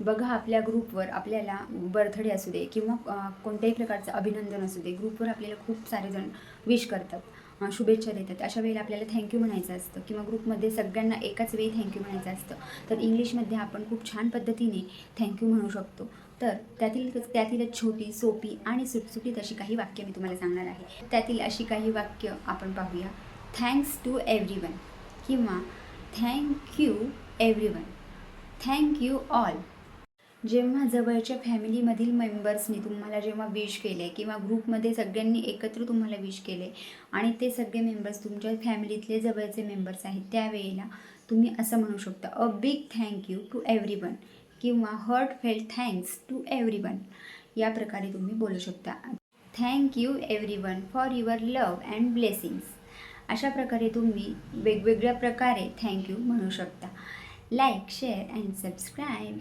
बघा आपल्या ग्रुपवर आपल्याला बर्थडे असू दे किंवा कोणत्याही प्रकारचं अभिनंदन असू दे ग्रुपवर आपल्याला खूप सारे जण विश करतात शुभेच्छा देतात. अशा वेळेला आपल्याला थँक्यू म्हणायचं असतं किंवा ग्रुपमध्ये सगळ्यांना एकाच वेळी थँक्यू म्हणायचं असतं. तर इंग्लिशमध्ये आपण खूप छान पद्धतीने थँक्यू म्हणू शकतो. तर त्यातील त्यातीलच छोटी सोपी आणि सुटसुटीत अशी काही वाक्य मी तुम्हाला सांगणार आहे. त्यातील अशी काही वाक्य आपण पाहूया. थँक्स टू एव्हरी वन किंवा thank you everyone thank you all जेव्हा जवळच्या फॅमिलीमधील मेंबर्सनी तुम्हाला जेव्हा विश केले किंवा ग्रुपमध्ये सगळ्यांनी एकत्र तुम्हाला विश केले आणि ते सगळे मेंबर्स तुमच्या फॅमिलीतले जवळचे मेंबर्स आहेत त्यावेळेला तुम्ही असं म्हणू शकता a big thank you to everyone किंवा heartfelt thanks to everyone या प्रकारे तुम्ही बोलू शकता. Thank you everyone for your love and blessings अशा प्रकारे तुम्ही वेगवेगळ्या प्रकारे थँक्यू म्हणू शकता. Like share and subscribe.